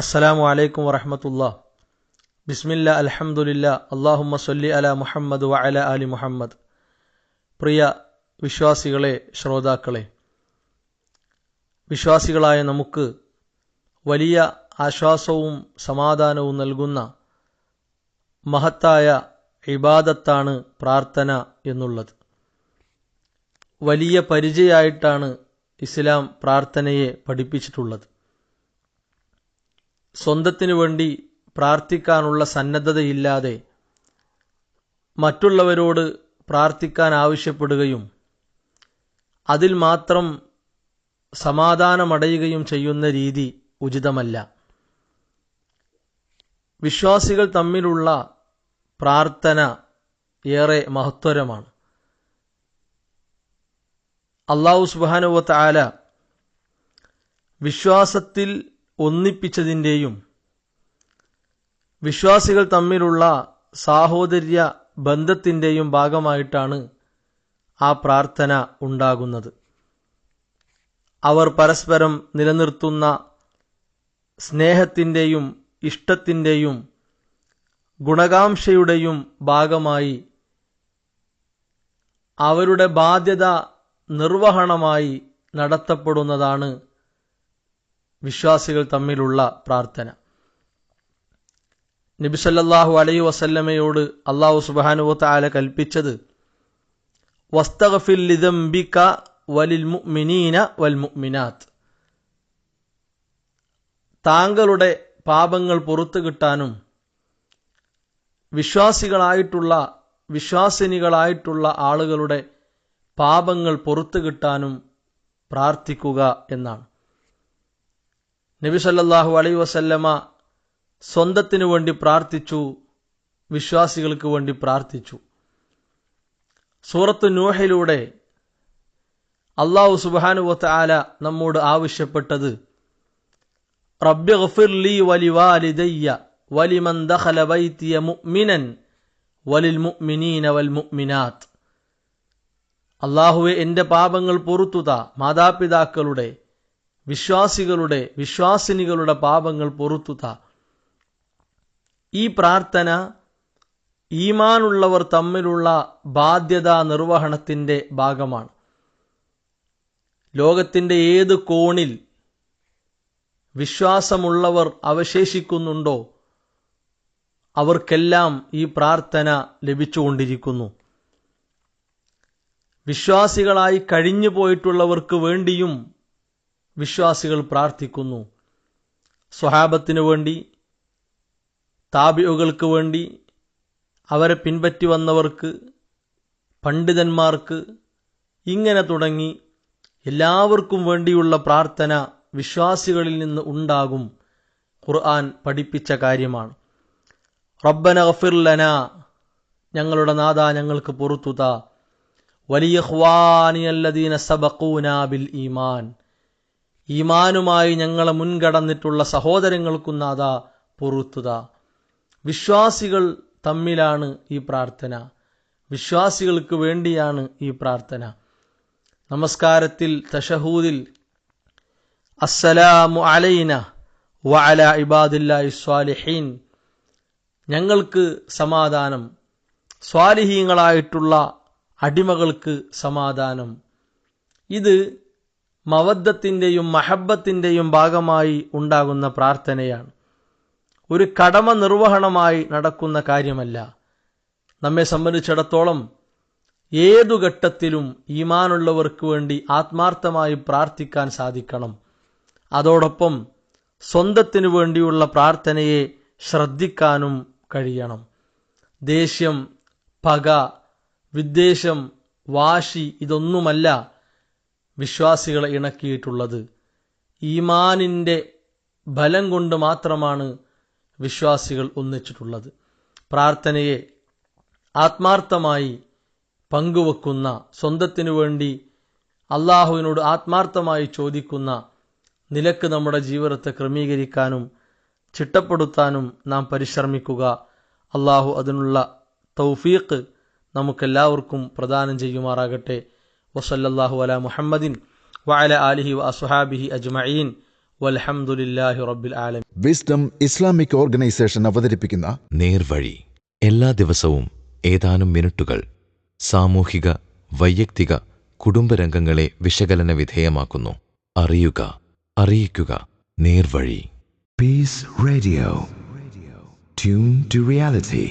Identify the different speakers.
Speaker 1: അസ്സലാമു അലൈക്കും വറഹമത്തുള്ള. ബിസ്മില്ല അലഹമുല്ല അള്ളാഹുമ്മ സൊല്ലി അല മുഹമ്മദ് വ അല അലി മുഹമ്മദ്. പ്രിയ വിശ്വാസികളെ ശ്രോതാക്കളെ വിശ്വാസികളായ നമുക്ക് വലിയ ആശ്വാസവും സമാധാനവും നൽകുന്ന മഹത്തായ ഇബാദത്താണ് പ്രാർത്ഥന എന്നുള്ളത്. വലിയ പരിചയമായിട്ടാണ് ഇസ്ലാം പ്രാർത്ഥനയെ പഠിപ്പിച്ചിട്ടുള്ളത്. സ്വന്തത്തിനു വേണ്ടി പ്രാർത്ഥിക്കാനുള്ള സന്നദ്ധതയില്ലാതെ മറ്റുള്ളവരോട് പ്രാർത്ഥിക്കാൻ ആവശ്യപ്പെടുകയും അതിൽ മാത്രം സമാധാനമടയുകയും ചെയ്യുന്ന രീതി ഉചിതമല്ല. വിശ്വാസികൾ തമ്മിലുള്ള പ്രാർത്ഥന ഏറെ മഹത്വരമാണ്. അള്ളാഹു സുബാനുവത്ത് ആല വിശ്വാസത്തിൽ ഒന്നിപ്പിച്ചതിന്റെയും വിശ്വാസികൾ തമ്മിലുള്ള സാഹോദര്യ ബന്ധത്തിന്റെയും ഭാഗമായിട്ടാണ് ആ പ്രാർത്ഥന ഉണ്ടാകുന്നത്. അവർ പരസ്പരം നിലനിർത്തുന്ന സ്നേഹത്തിന്റെയും ഇഷ്ടത്തിന്റെയും ഗുണകാംക്ഷയുടെയും ഭാഗമായി അവരുടെ ബാധ്യത നിർവഹണമായി നടത്തപ്പെടുന്നതാണ് വിശ്വാസികൾ തമ്മിലുള്ള പ്രാർത്ഥന. നബിസല്ലാഹു അലൈ വസല്ലമയോട് അള്ളാഹു സുബാനുവത്ത ആല കൽപ്പിച്ചത് വലിൽ മുഅ്മിനീന വൽ മുഅ്മിനാത്ത്. താങ്കളുടെ പാപങ്ങൾ പുറത്തു കിട്ടാനും വിശ്വാസികളായിട്ടുള്ള വിശ്വാസിനികളായിട്ടുള്ള ആളുകളുടെ പാപങ്ങൾ പുറത്തു കിട്ടാനും പ്രാർത്ഥിക്കുക എന്നാണ്. നബി സല്ലാഹു അലൈ വസല്ലമ സ്വന്തത്തിനു വേണ്ടി പ്രാർത്ഥിച്ചു വിശ്വാസികൾക്ക് വേണ്ടി പ്രാർത്ഥിച്ചു. സൂറത്ത് നൂഹയിലൂടെ അള്ളാഹു സുബാനുവത്ത് ആല നമ്മോട് ആവശ്യപ്പെട്ടത് വലിമൻ ദഖല മുഅ്മിനൻ മുഅ്മിനീന വൽ മുഅ്മിനാത്ത്. അള്ളാഹുവെ എന്റെ പാപങ്ങൾ പൊറുത്തുത മാതാപിതാക്കളുടെ വിശ്വാസികളുടെ വിശ്വാസിനികളുടെ പാപങ്ങൾ പൊറുത്തുത. ഈ പ്രാർത്ഥന ഈമാനുള്ളവർ തമ്മിലുള്ള ബാധ്യതാ നിർവഹണത്തിന്റെ ഭാഗമാണ്. ലോകത്തിന്റെ ഏത് കോണിൽ വിശ്വാസമുള്ളവർ അവശേഷിക്കുന്നുണ്ടോ അവർക്കെല്ലാം ഈ പ്രാർത്ഥന ലഭിച്ചുകൊണ്ടിരിക്കുന്നു. വിശ്വാസികളായി കഴിഞ്ഞു പോയിട്ടുള്ളവർക്ക് വേണ്ടിയും വിശ്വാസികൾ പ്രാർത്ഥിക്കുന്നു. സ്വഹാബത്തിനു വേണ്ടി താബിയുകൾക്ക് വേണ്ടി അവരെ പിൻപറ്റി വന്നവർക്ക് പണ്ഡിതന്മാർക്ക് ഇങ്ങനെ തുടങ്ങി എല്ലാവർക്കും വേണ്ടിയുള്ള പ്രാർത്ഥന വിശ്വാസികളിൽ നിന്ന് ഉണ്ടാകും. ഖുർആൻ പഠിപ്പിച്ച കാര്യമാണ്. റബ്ബന ഗഫിർലന ഞങ്ങളുടെ നാഥ ഞങ്ങൾക്ക് പുറത്തുത. വലിയ ഖ്വാനിയല്ലദീന സബക്കൂന ബിൽ ഈമാൻ. ഈമാനുമായി ഞങ്ങളെ മുൻകടന്നിട്ടുള്ള സഹോദരങ്ങൾക്കും നാഥ പൊറുത്തുത വിശ്വാസികൾ തമ്മിലാണ് ഈ പ്രാർത്ഥന. വിശ്വാസികൾക്ക് വേണ്ടിയാണ് ഈ പ്രാർത്ഥന. നമസ്കാരത്തിൽ തഷഹൂദിൽ അസ്സലാമു അലൈന വഅല ഇബാദില്ലാഹി സ്വാലിഹീൻ. ഞങ്ങൾക്ക് സമാധാനം. സ്വാലിഹീങ്ങളായിട്ടുള്ള അടിമകൾക്ക് സമാധാനം. ഇത് മവദ്ദത്തിന്റെയും മഹബത്തിന്റെയും ഭാഗമായി ഉണ്ടാകുന്ന പ്രാർത്ഥനയാണ്. ഒരു കടമ നിർവഹണമായി നടക്കുന്ന കാര്യമല്ല. നമ്മെ സംബന്ധിച്ചിടത്തോളം ഏതു ഘട്ടത്തിലും ഈമാനുള്ളവർക്ക് വേണ്ടി ആത്മാർത്ഥമായി പ്രാർത്ഥിക്കാൻ സാധിക്കണം. അതോടൊപ്പം സ്വന്തത്തിനു വേണ്ടിയുള്ള പ്രാർത്ഥനയെ ശ്രദ്ധിക്കാനും കഴിയണം. ദേഷ്യം പക വിദ്വേഷം വാശി ഇതൊന്നുമല്ല. വിശ്വാസികളെ ഇണക്കിയിട്ടുള്ളത്. ഈമാനിന്റെ ബലം കൊണ്ട് മാത്രമാണ് വിശ്വാസികൾ ഒന്നിച്ചിട്ടുള്ളത്. പ്രാർത്ഥനയെ ആത്മാർത്ഥമായി പങ്കുവെക്കുന്ന സ്വന്തത്തിനു വേണ്ടി അള്ളാഹുവിനോട് ആത്മാർത്ഥമായി ചോദിക്കുന്ന നിലയ്ക്ക് നമ്മുടെ ജീവിതത്തെ ക്രമീകരിക്കാനും ചിട്ടപ്പെടുത്താനും നാം പരിശ്രമിക്കുക. അള്ളാഹു അതിനുള്ള തൗഫീഖ് നമുക്കെല്ലാവർക്കും പ്രദാനം ചെയ്യുമാറാകട്ടെ. വസല്ലല്ലാഹു അല മുഹമ്മദിൻ വഅല ആലിഹി വ അസ്ഹാബിഹി അജ്മഈൻ വൽഹംദുലില്ലാഹി റബ്ബിൽ ആലമീൻ.
Speaker 2: വിസ്ഡം ഇസ്ലാമിക് ഓർഗനൈസേഷൻ അവതരിപ്പിക്കുന്ന
Speaker 3: നേർവഴി. എല്ലാ ദിവസവും ഏതാനും മിനിറ്റുകൾ സാമൂഹിക വൈയക്തിക കുടുംബരംഗങ്ങളെ വിശകലന വിധേയമാക്കുന്നു. അറിയുക അറിയിക്കുക. നേർവഴി.
Speaker 4: Peace Radio tune to reality.